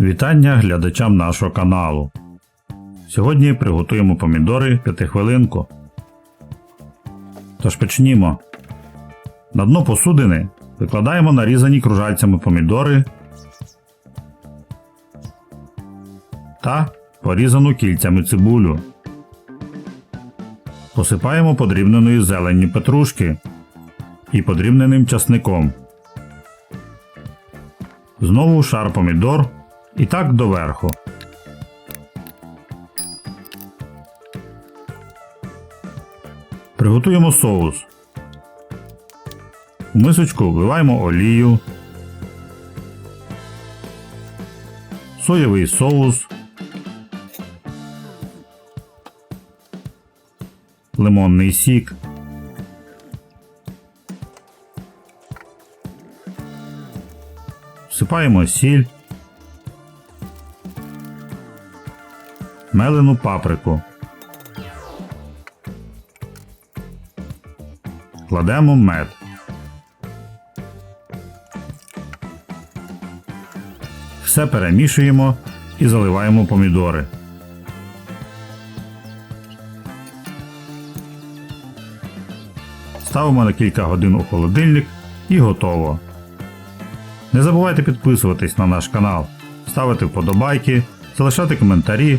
Вітання глядачам нашого каналу. Сьогодні приготуємо помідори п'ятихвилинку. Тож почнімо. На дно посудини викладаємо нарізані кружальцями помідори та порізану кільцями цибулю. Посипаємо подрібненою зеленні петрушки і подрібненим часником. Знову шар помідор і так доверху. Приготуємо соус. У мисочку вливаємо олію, соєвий соус, лимонний сік, всипаємо сіль, мелену паприку. Кладемо мед. Все перемішуємо і заливаємо помідори. Ставимо на кілька годин у холодильник і готово. Не забувайте підписуватись на наш канал, ставити вподобайки, залишати коментарі